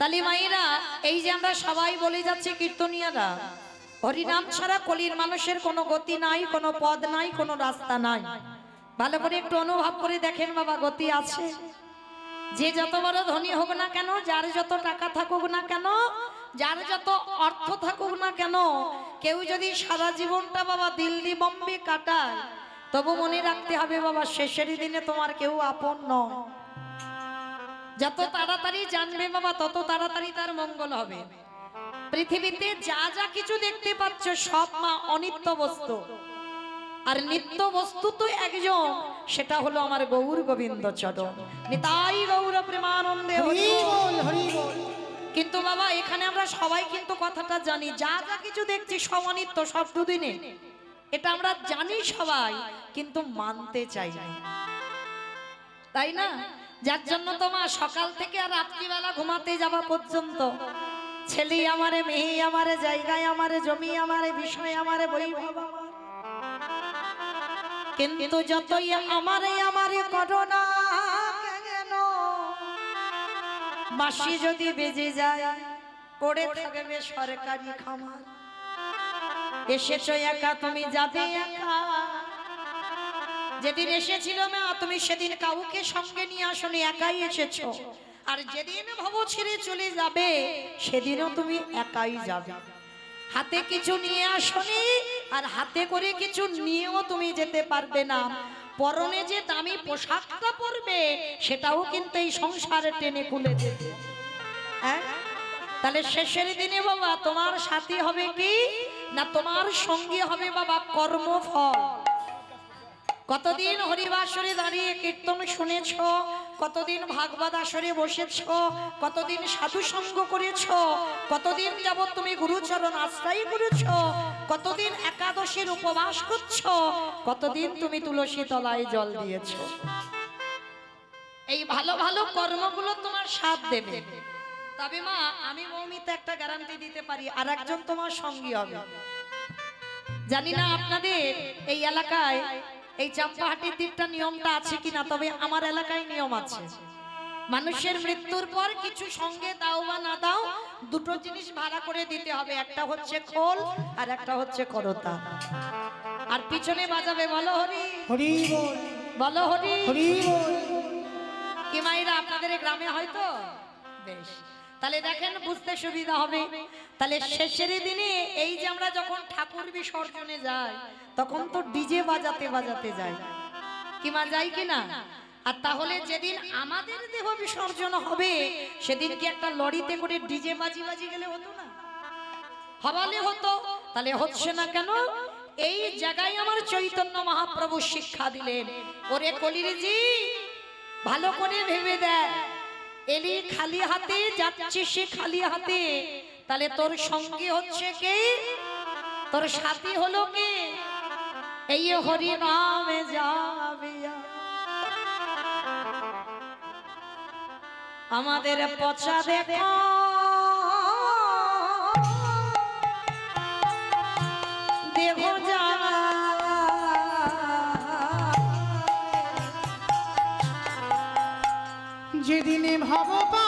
তালি মাইরা এই যে আমরা সবাই বলে যাচ্ছি কীর্তনিয়ারা, হরিনাম ছাড়া কলির মানুষের কোনো গতি নাই, কোনো পদ নাই, কোনো রাস্তা নাই। ভালো করে একটু অনুভব করে দেখেন বাবা, গতি আছে। যে যত বড় ধনী হোক না কেন, যার যত টাকা থাকুক না কেন, যার যত অর্থ থাকুক না কেন, কেউ যদি সারা জীবনটা বাবা দিল্লি বম্বে কাটায়, তবু মনে রাখতে হবে বাবা, শেষের দিনে তোমার কেউ আপন নয়। যত তাড়াতাড়ি জানবে বাবা তত তাড়াতাড়ি তার মঙ্গল হবে। পৃথিবীতে যা যা কিছু দেখতে পাচ্ছ সব মা অনিত্য বস্তু। আর নিত্য বস্তু তো একজন সেটা হলো আমার গৌর গোবিন্দ চরণ। নিতাই গৌর প্রেমানন্দে কিন্তু বাবা এখানে আমরা সবাই কিন্তু কথাটা জানি যা যা কিছু দেখছি সব অনিত্য সব দুদিনে। এটা আমরা জানি সবাই কিন্তু মানতে চাই না। তাই না? যার জন্য তোমার সকাল থেকে আর রাত্রিবেলা ঘুমাতে যাওয়া পর্যন্ত ছেলে আমারে, মেয়ে আমারে, জায়গায় আমারে, জমি আমারে, বিষয় আমারে আমার। কিন্তু যতই আমারে আমারে করোনা কেন? বাঁশি যদি বেজে যায়, পড়ে থাকবে সরকারি খামার। এসেছ একা, তুমি যাবে একা। যেদিন এসেছিল মা, তুমি সেদিন কাউকে সঙ্গে নিয়ে আসনি, একাই এসেছ। আর যেদিন ভাবো ছেড়ে চলে যাবে, সেদিনও তুমি একাই যাবে। হাতে কিছু নিয়ে আসনি, আর হাতে করে কিছু নিয়েও তুমি যেতে পারবে না। পরনে যে দামি পোশাকটা পরবে, সেটাও কিন্তু এই সংসারে টেনে খুলে দেবে। হ্যাঁ তাহলে শেষের দিনে বাবা, তোমার সাথী হবে কি? না তোমার সঙ্গী হবে বাবা কর্মফল? কতদিন হরিবাসরে দাঁড়িয়ে কীর্তন শুনেছ? কতদিন ভাগবত আসরে বসেছ? কতদিন সাধু সঙ্গ করেছ? কতদিন যাবৎ তুমি গুরুচরণ আশ্রয় করেছ? কতদিন একাদশীর উপবাস করছ? কতদিন তুমি তুলসী তলায় জল দিয়েছ? এই ভালো ভালো কর্মগুলো তোমার সাথ দেবে। তবে মা, আমি মৌমিতে একটা গ্যারান্টি দিতে পারি আর একজন তোমার সঙ্গী হবে। জানি না আপনাদের এই এলাকায় এই চাম্পাহাটির দিকটা নিয়মটা আছে কিনা? তবে আমার এলাকায় নিয়ম আছে। মানুষের মৃত্যুর পর কিছু সঙ্গে দাও বা না দাও দুটো জিনিস ভাড়া করে দিতে হবে। একটা হচ্ছে খোল আর একটা হচ্ছে করতা আর পিছনে বাজাবে বলো হরি। হরি বল। বলো হরি। হরি বল। কি মাইরা আপনাদের গ্রামে হয়তো? বেশ। তাহলে দেখেন বুঝতে সুবিধা হবে। তাহলে শেষের দিনে এই যে আমরা যখন ঠাকুর বিসর্জনে যাই, তখন তো ডিজে বাজাতে বাজাতে যাই। কি মা, যাই কি না? আর তাহলে যেদিন আমাদের দেহ বিসর্জন হবে, সেদিন কি একটা লরিতে করে ডিজে বাজি বাজি গেলে হতো না? হবালে হতো। তাহলে হচ্ছে না কেন? এই জায়গায় আমার চৈতন্য মহাপ্রভু শিক্ষা দিলেন। ওরে কলিরিজি ভালো করে ভেবে দেয় এলি খালি হাতে, যাচ্ছে সে খালি হাতে। তাহলে তোর সঙ্গে হচ্ছে কে? তোর সাথী হলো কে? এই হরি নামে যাবে আমাদের পচা দেখো। যেদিনে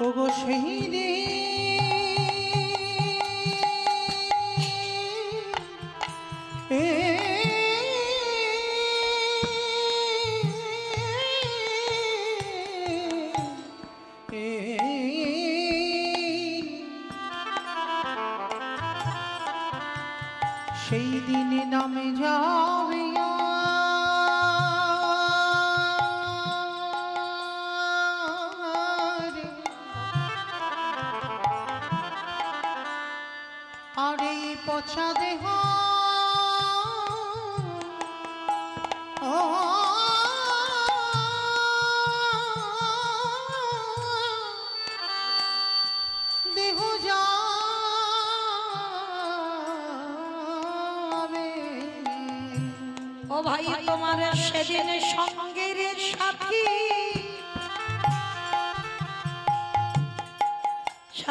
ওগো এ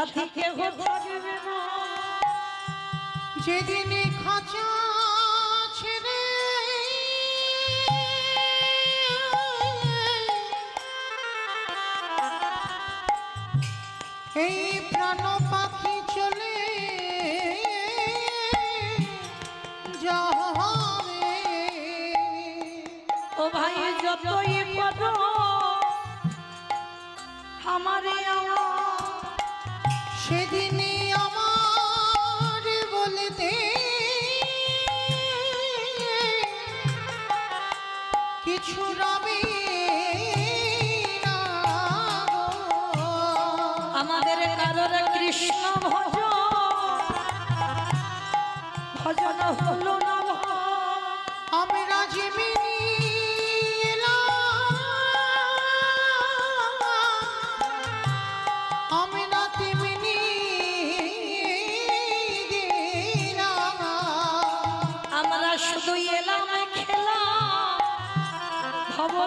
সাথী কেহ থাকবে না। যেদিনে খাঁচা ছেড়ে এই প্রাণ পাখি চলে যাবে ও ভাই যতই করো আমারে আমার সেদিনই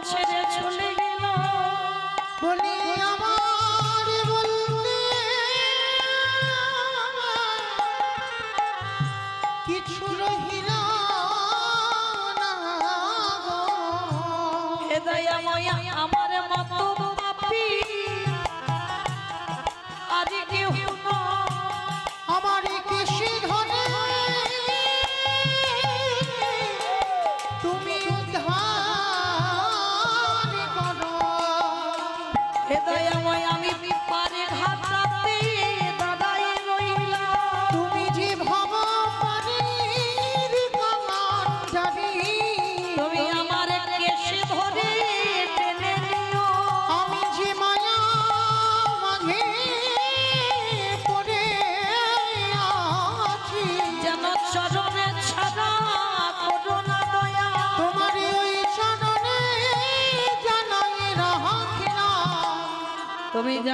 ভব ছেড়ে હૃદય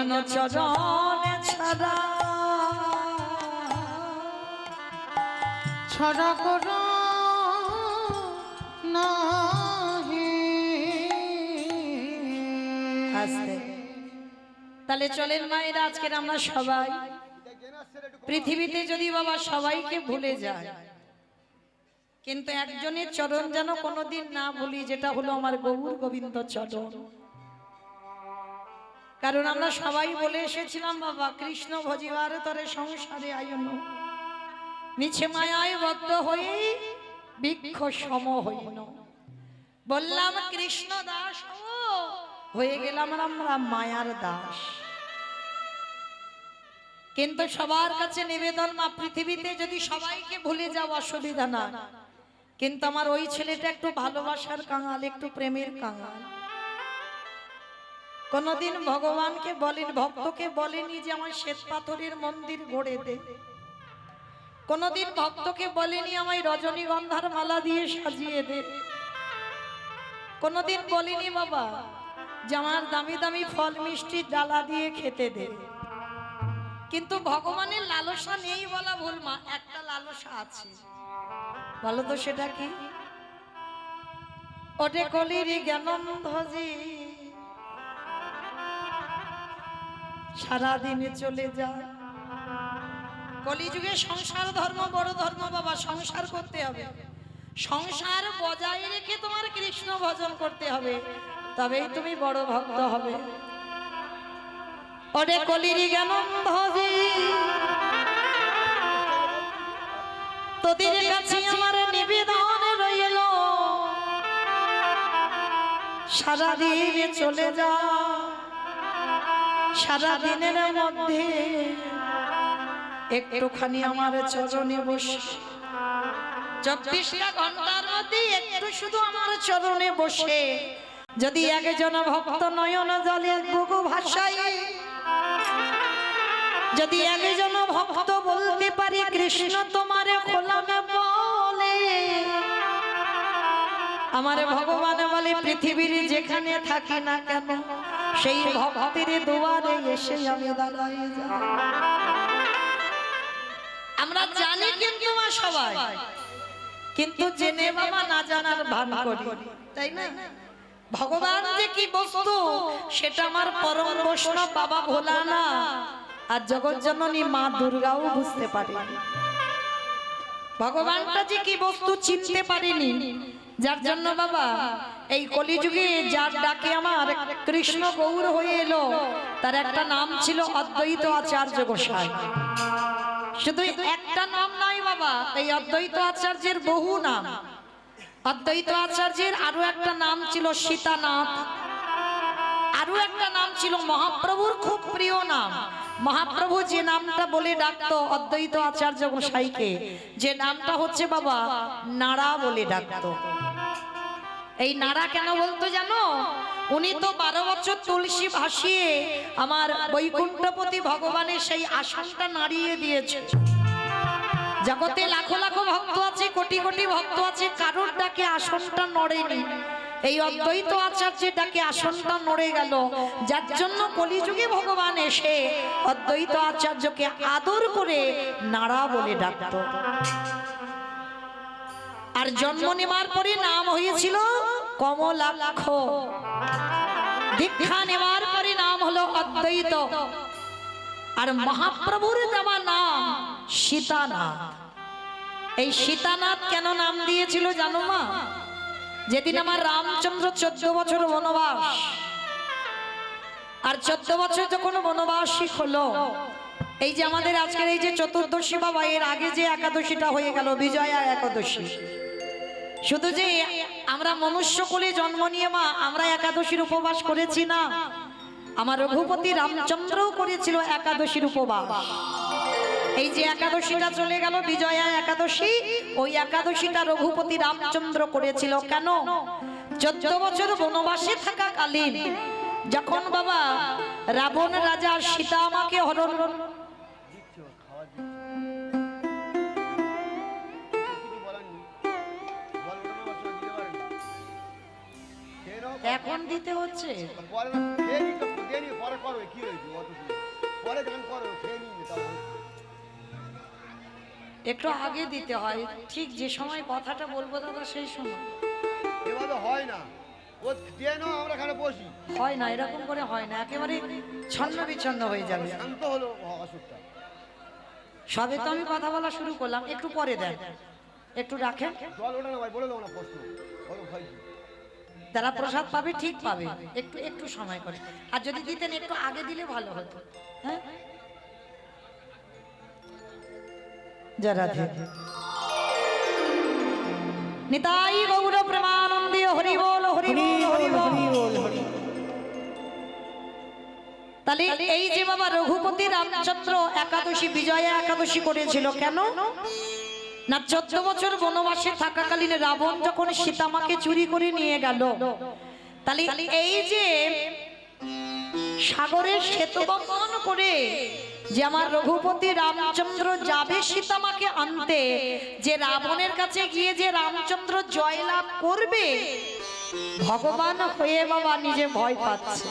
যেন চরণে ছাড়া। ছড়া করো তাহলে চলেন মায়ের আজকের আমরা সবাই। পৃথিবীতে যদি বাবা সবাইকে ভুলে যায় কিন্তু একজনের চরণ যেন কোনোদিন না ভুলি যেটা হলো আমার গৌর গোবিন্দ চরণ। কারণ আমরা সবাই বলে এসেছিলাম, বাবা, কৃষ্ণ ভজিবার তরে সংসারে আয়ন। মিছে মায়ায় বদ্ধ হয়ে বৃক্ষ সম হইন। বললাম, কৃষ্ণ দাস হয়ে গেলাম আমরা মায়ার দাস। কিন্তু সবার কাছে নিবেদন, মা, পৃথিবীতে যদি সবাইকে ভুলে যাও, অসুবিধা না কিন্তু আমার ওই ছেলেটা একটু ভালোবাসার কাঙাল, একটু প্রেমের কাঙাল। কোনদিন ভগবানকে বলেন, ভক্তকে বলেনি যে আমার শ্বেত পাথরের মন্দির গড়ে দে। কোনদিন ভক্তকে বলেনি আমায় রজনীগন্ধার মালা দিয়ে সাজিয়ে দে। কোনদিন বলিনি বাবা যে আমার দামি দামি ফল মিষ্টি ডালা দিয়ে খেতে দে। কিন্তু ভগবানের লালসা নেই বলা ভুল মা, একটা লালসা আছে। বলো তো সেটা কি? ওটে কলির জ্ঞানন্ধজি সারাদিনে চলে যা কলিযুগে সংসার ধর্ম, বড় ধর্ম বাবা, সংসার করতে হবে। সংসার বজায় রেখে তোমার কৃষ্ণ ভজন করতে হবে। তবেই তুমি বড় ভক্ত হবে। ওরে কলিরি জ্ঞানন্ধজি তোদের কাছে আমার নিবেদন রইল। সারাদিনে চলে যা সারা দিনের মধ্যে একটুখানি আমার চরণে বসে। চব্বিশটা ঘণ্টার মধ্যে একটু শুধু আমার চরণে বসে। যদি একজন ভক্ত নয়ন জলে বুকু ভাষায় যদি একজন ভক্ত বলতে পারি, কৃষ্ণ তোমারে বলে। আমার ভগবান বলে, পৃথিবীর যেখানে থাকি না কেন সেই ভক্তের দুয়ারে এসে আমি দাঁড়াই আমরা জানি কিন্তু মা সবাই। কিন্তু জেনে বাবা না জানার ভান করি। তাই না? ভগবান যে কি বস্তু সেটা আমার পরম বৈষ্ণব বাবা ভোলা না আর জগৎ জননী মা দুর্গাও বুঝতে পারে ভগবানটা যে কি বস্তু চিনতে পারেনি যার জন্য বাবা এই কলিযুগে যার ডাকে আমার কৃষ্ণ গৌর হয়ে এলো। তার একটা নাম ছিল অদ্বৈত আচার্য। গোসাই শুধু একটা নাম নয় বাবা এই অদ্বৈত আচার্যের বহু নাম। অদ্বৈত আচার্যের আরও একটা নাম ছিল সীতানাথ। আরও একটা নাম ছিল মহাপ্রভুর খুব প্রিয় নাম। মহাপ্রভু যে নামটা বলে ডাকতো অদ্বৈত আচার্য গোসাইকে, যে নামটা হচ্ছে বাবা নাড়া বলে ডাকতো। এই নাড়া কেন বলতো জানো? উনি তো বারো বছর তুলসী ভাসিয়ে আমার বৈকুণ্ঠপতি ভগবানের সেই আসনটা নাড়িয়ে দিয়েছে। জগতে লাখো লাখো ভক্ত আছে, কোটি কোটি ভক্ত আছে, কারোর ডাকে আসনটা নড়েনি। এই অদ্বৈত আচার্যের ডাকে আসনটা নড়ে গেল। যার জন্য কলিযুগে ভগবান এসে অদ্বৈত আচার্যকে আদর করে নাড়া বলে ডাকতো। আর জন্ম নেওয়ার পরে নাম হয়েছিল কমলাক্ষ। দীক্ষা নেওয়ার পরে নাম হলো অদ্বৈত। আর মহাপ্রভুর দেওয়া নাম সীতানাথ। এই সীতানাথ কেন নাম দিয়েছিল জানো মা? যেদিন আমার রামচন্দ্র চোদ্দ বছর বনবাস আর চোদ্দ বছর যখন বনবাসী হলো এই যে আমাদের আজকের এই যে চতুর্দশী বাবা এর আগে যে একাদশীটা হয়ে গেল বিজয়া একাদশী। শুধু যে আমরা মনুষ্য কুলে জন্ম নিয়ে মা আমরা একাদশীর উপবাস করেছি না আমার রঘুপতি রামচন্দ্রও করেছিল একাদশীর উপবাস। এই যে একাদশীটা চলে গেল, বিজয়া একাদশী, ওই একাদশীটা রঘুপতি রামচন্দ্র করেছিল কেন? চোদ্দ বছর বনবাসে থাকাকালীন যখন বাবা রাবণ রাজা সীতা আমাকে হরণ এখন দিতে হচ্ছে? পরে করো খেয়ে একটু আগে দিতে হয়। ঠিক যে সময় কথাটা বলব দাদা সেই সময়। এভাবে হয় না। ও দিয়ে নাও আমরা এখানে বসি। হয় না এরকম করে হয় না। একেবারে ছন্ন বিচ্ছন্ন হয়ে যাবে। শান্ত হলো অসুখটা। সবে তো আমি কথা বলা শুরু করলাম একটু পরে দেন। একটু রাখেন। জল ওঠা ভাই বলে দেবো না প্রশ্ন। কত ভয় কি? প্রসাদ পাবে ঠিক পাবে। একটু একটু সময় করে। আর যদি দিতেন একটু আগে দিলে ভালো হতো। হ্যাঁ? নিতাই গৌর প্রেমানন্দে হরি বল হরি বল তাহলে এই যে বাবা রঘুপতি রামচন্দ্র একাদশী বিজয়া একাদশী করেছিল কেন? না চোদ্দ বছর বনবাসে থাকাকালীন রাবণ যখন সীতামাকে চুরি করে নিয়ে গেল তাহলে এই যে সাগরের সেতু বন্ধন করে যে আমার রঘুপতি রামচন্দ্র যাবে সীতামাকে আনতে, যে রাবণের কাছে গিয়ে যে রামচন্দ্র জয়লাভ করবে, ভগবান হয়ে বাবা নিজে ভয় পাচ্ছে।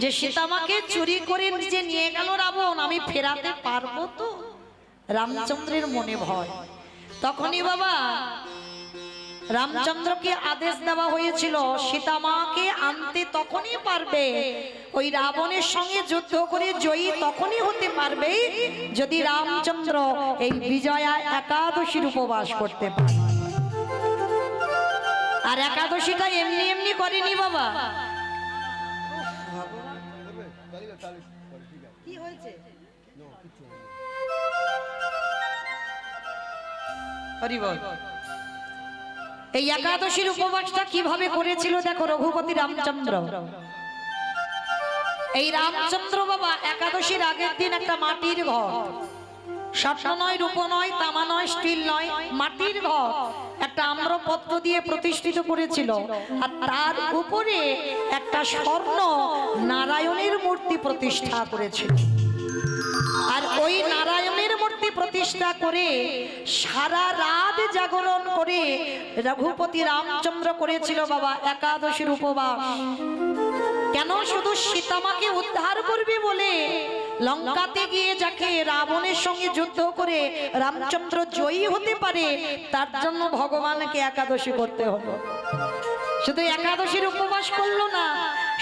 যে সীতামাকে চুরি করে নিজে নিয়ে গেল রাবণ, আমি ফেরাতে পারব তো? রামচন্দ্রের মনে ভয়। তখনই বাবা রামচন্দ্রকে আদেশ দেওয়া হয়েছিল সীতামাকে আনতে তখনই পারবে। ওই রাবণের সঙ্গে যুদ্ধ করে জয়ী তখনই হতে পারবে যদি রামচন্দ্র এই বিজয়া একাদশীর উপবাস করতে পারে। আর একাদশীটা এমনি এমনি করেনি বাবা। কি হয়েছে? No, এই একাদশীর উপবাসটা কীভাবে করেছিল দেখো রঘুপতি রামচন্দ্র। এই রামচন্দ্র বাবা একাদশীর আগের দিন একটা মাটির ঘর। স্বর্ণ নয়, রূপ নয়, তামা নয়, স্টিল নয়, মাটির ঘর একটা আম্রপত্র দিয়ে প্রতিষ্ঠিত করেছিল। আর তার উপরে একটা স্বর্ণ নারায়ণের মূর্তি প্রতিষ্ঠা করেছিল। আর ওই নারায়ণের মূর্তি প্রতিষ্ঠা করে সারা রাত জাগরণ করে রঘুপতি রামচন্দ্র করেছিল বাবা একাদশীর উপবাস। কেন শুধু সীতামাকে উদ্ধার করবে বলে লঙ্কাতে গিয়ে যাকে রাবণের সঙ্গে যুদ্ধ করে রামচন্দ্র জয়ী হতে পারে, তার জন্য ভগবানকে একাদশী করতে হলো। শুধু একাদশীর উপবাস করল না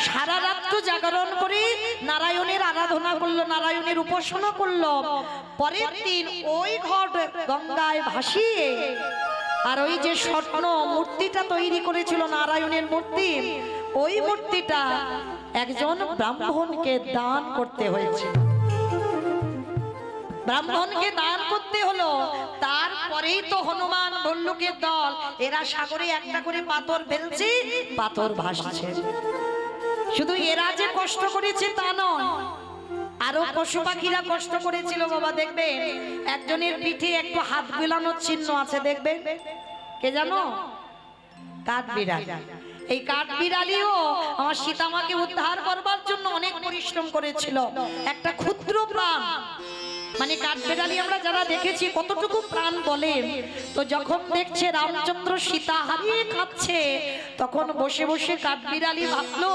সারা রাত্র জাগরণ করে নারায়ণের আরাধনা করল, নারায়ণের উপাসনা করল। পরের দিন ওই ঘট গঙ্গায় ভাসিয়ে আর ওই যে স্বর্ণ মূর্তিটা তৈরি করেছিল নারায়ণের মূর্তি, ওই মূর্তিটা একজন ব্রাহ্মণকে দান করতে হয়েছিল। ব্রাহ্মণকে দান করতে হলো, তারপরেই তো হনুমান ভল্লুকের দল, এরা সাগরে একটা করে পাথর ফেলছে, পাথর ভাসছে। শুধু এরা যে কষ্ট করেছে তা নয়, আরও পশু পাখিরা কষ্ট করেছিল বাবা, দেখবেন? একজনের পিঠে একটু হাত বিলানোর চিহ্ন আছে, দেখবেন? কে জানো? কাঠ বিড়াল এই কাঠ বিড়ালিও আমার সীতামাকে উদ্ধার করবার জন্য অনেক পরিশ্রম করেছিল। একটা ক্ষুদ্র প্রাণ। মানে কাঠবেড়ালি আমরা যারা দেখেছি, কতটুকু প্রাণ বলে। তো যখন দেখছে রামচন্দ্র সীতা হারিয়ে খাচ্ছে তখন বসে বসে কাঠবিড়ালি ভাবলো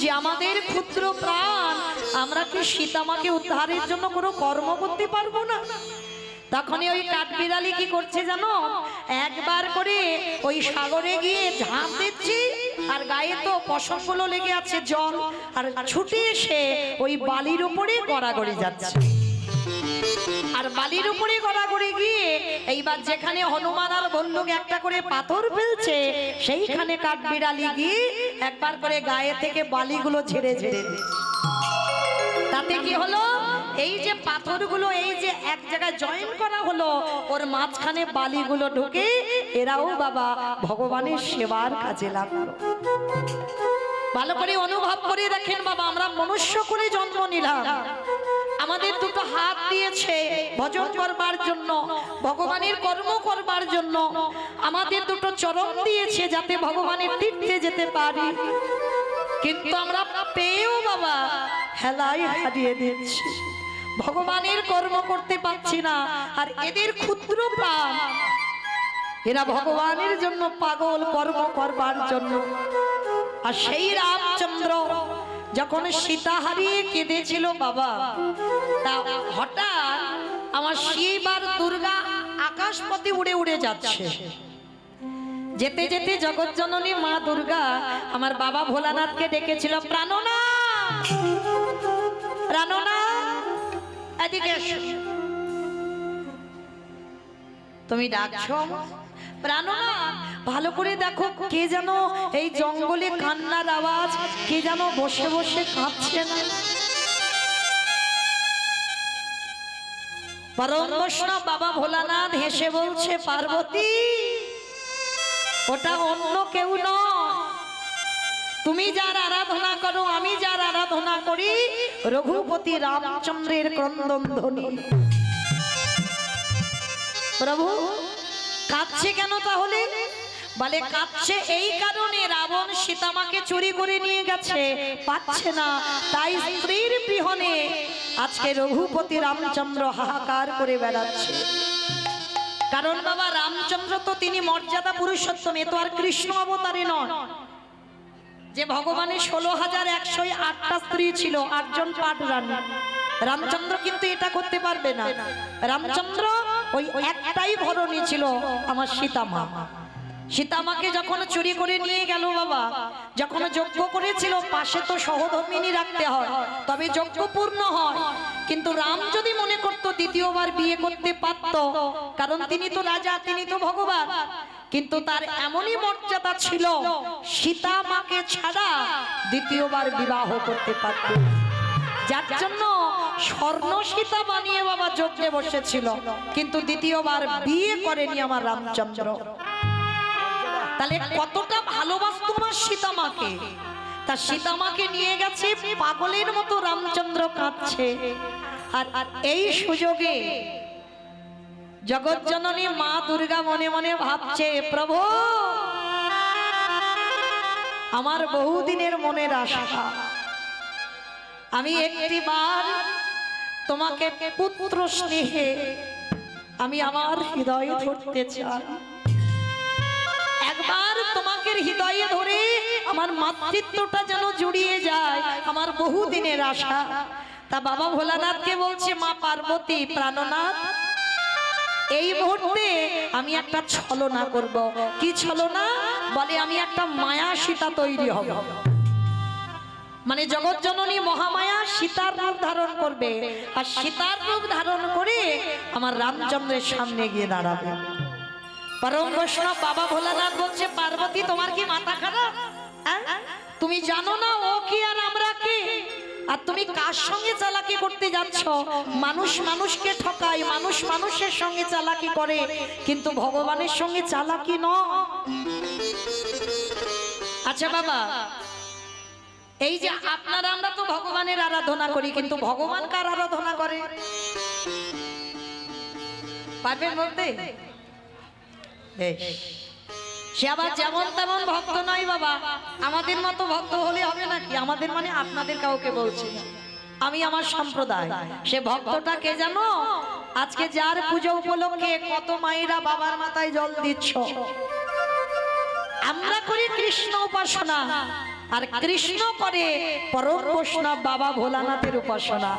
যে আমাদের ক্ষুদ্র প্রাণ, আমরা কি সীতামাকে উদ্ধারের জন্য কোনো কর্ম করতে পারব না? তখনই ওই কাঠবিড়ালি কি করছে জানো? একবার করে ওই সাগরে গিয়ে ঝাঁপ দিচ্ছি, আর গায়ে তো পশমগুলো লেগে আছে জল, আর ছুটে এসে ওই বালির উপরে গড়াগড়ি যাচ্ছে। আর বালির উপরে গড়াগড়ি গিয়ে এইবার যেখানে হনুমান আর বল্লুক একটা করে পাথর ফেলছে, সেইখানে কাঠ বিড়ালি গিয়ে একবার করে গায়ে থেকে বালিগুলো ঝেড়ে ঝেড়ে তাতে কি হলো? এই যে পাথরগুলো, এই যে এক জায়গায় জয়েন করা হলো, ওর মাঝখানে বালিগুলো ঢুকে এরাও বাবা ভগবানের সেবার কাজে লাগল। ভালো করে অনুভব করে দেখেন বাবা, আমরা মনুষ্য করে জন্ম নিলাম। আমাদের দুটো হাত দিয়েছে ভজন করবার জন্য, ভগবানের কর্ম করবার জন্য। আমাদের দুটো চরম দিয়েছে যাতে ভগবানের তীর্থে যেতে পারি। কিন্তু আমরা পেয়েও বাবা হেলাই হারিয়ে দিচ্ছি ভগবানের কর্ম করতে পারছি না, আর এদের ক্ষুদ্র প্রাণ। এরা ভগবানের জন্য পাগল কর্ম করবার জন্য। আর সেই রামচন্দ্র যখন সীতা হারিয়ে কেঁদেছিল বাবা তা হঠাৎ আমার শিবার দুর্গা আকাশ পথে উড়ে উড়ে যাচ্ছে। যেতে যেতে জগৎ জননী মা দুর্গা আমার বাবা ভোলানাথকে ডেকেছিল প্রাণনা! প্রাণনা! এদিকে তুমি ডাকছো? প্রাণনাথ ভালো করে দেখো কে যেন এই জঙ্গলে কান্নার আওয়াজ, কে যেন বসে বসে কাঁদছে না। পরম বৈষ্ণব বাবা ভোলানাথ হেসে বলছে, পার্বতী, ওটা অন্য কেউ নয়। তুমি যার আরাধনা করো, আমি যার আরাধনা করি, রঘুপতি রামচন্দ্রের ক্রন্দন ধ্বনি প্রভু কাঁদছে কেন তাহলে? বলে, কাঁদছে এই কারণে রাবণ সীতামাকে চুরি করে নিয়ে গেছে। পাচ্ছে না। তাই স্ত্রীর বিহনে আজকে রঘুপতি রামচন্দ্র হাহাকার করে বেড়াচ্ছে। কারণ বাবা, রামচন্দ্র তো তিনি মর্যাদা পুরুষোত্তম, এ তো আর কৃষ্ণ অবতারে নন। যে ভগবানের ষোলো হাজার একশো আটটা স্ত্রী ছিল, আটজন পাট রানী রামচন্দ্র কিন্তু এটা করতে পারবে না। রামচন্দ্র ওই একটাই ঘরণী ছিল আমার সীতামা। সীতামাকে যখন চুরি করে নিয়ে গেল বাবা, যখন যজ্ঞ করেছিল, পাশে তো সহধর্মিনী রাখতে হয়, তবে যজ্ঞ পূর্ণ হয়। কিন্তু রাম যদি মনে করতো দ্বিতীয়বার বিয়ে করতে পারত, কারণ তিনি তো রাজা, তিনি তো ভগবান, কিন্তু তার এমনই মর্যাদা ছিল সীতা মাকে ছাড়া দ্বিতীয়বার বিবাহ করতে পারত। যার জন্য স্বর্ণ সীতা বানিয়ে বাবা যজ্ঞে বসেছিল। কিন্তু দ্বিতীয়বার বিয়ে করেনি আমার রামচন্দ্র। তাহলে কতটা ভালোবাসতো আমার সীতামাকে তা সীতামাকে নিয়ে গেছে, পাগলের মতো রামচন্দ্র কাঁদছে। আর আর এই সুযোগে জগৎ জননী মা দুর্গা মনে মনে ভাবছে, প্রভু, আমার বহুদিনের মনের আশা আমি একটি বার তোমাকে পুত্র স্নেহে আমি আমার হৃদয়ে ধরতে চাই। একবার তোমাকে হৃদয়ে ধরে আমার মাতৃত্বটা যেন জুড়িয়ে যায়, আমার বহুদিনের আশা। তা বাবা ভোলানাথকে বলছে, মা পার্বতী, প্রাণনাথ, এই মুহূর্তে আমি একটা ছলনা করব। কি ছলনা? বলে আমি একটা মায়া সীতা তৈরি হব। মানে জগৎ জননী মহামায়া সীতার রূপ ধারণ করবে। আর সীতার রূপ ধারণ করে আমার রামচন্দ্রের সামনে গিয়ে দাঁড়াবে। পরম বৈষ্ণব বাবা ভোলানাথ বলছে, পার্বতী, তোমার কি মাথা খারাপ? তুমি জানো না ও কি আর আমরা কি? আর তুমি কার সঙ্গে চালাকি করতে যাচ্ছ? মানুষ মানুষকে ঠকায়, মানুষ মানুষের সঙ্গে চালাকি করে, কিন্তু ভগবানের সঙ্গে চালাকি ন আচ্ছা বাবা এই যে আপনারা, আমরা তো ভগবানের আরাধনা করি, কিন্তু ভগবান কার আরাধনা করে? পারবেন বলতে। সে আবার যেমন তেমন ভক্ত নয় বাবা। আমাদের মতো ভক্ত হলে হবে নাকি? আমাদের মানে আপনাদের কাউকে বলছি আমি আমার সম্প্রদায়। সে ভক্তটা কে জানো? আজকে যার পুজো উপলক্ষে কত মায়েরা বাবার মাথায় জল দিচ্ছ। আমরা করি কৃষ্ণ উপাসনা। আর কৃষ্ণ করে পরম বৈষ্ণব বাবা ভোলানাথের উপাসনা।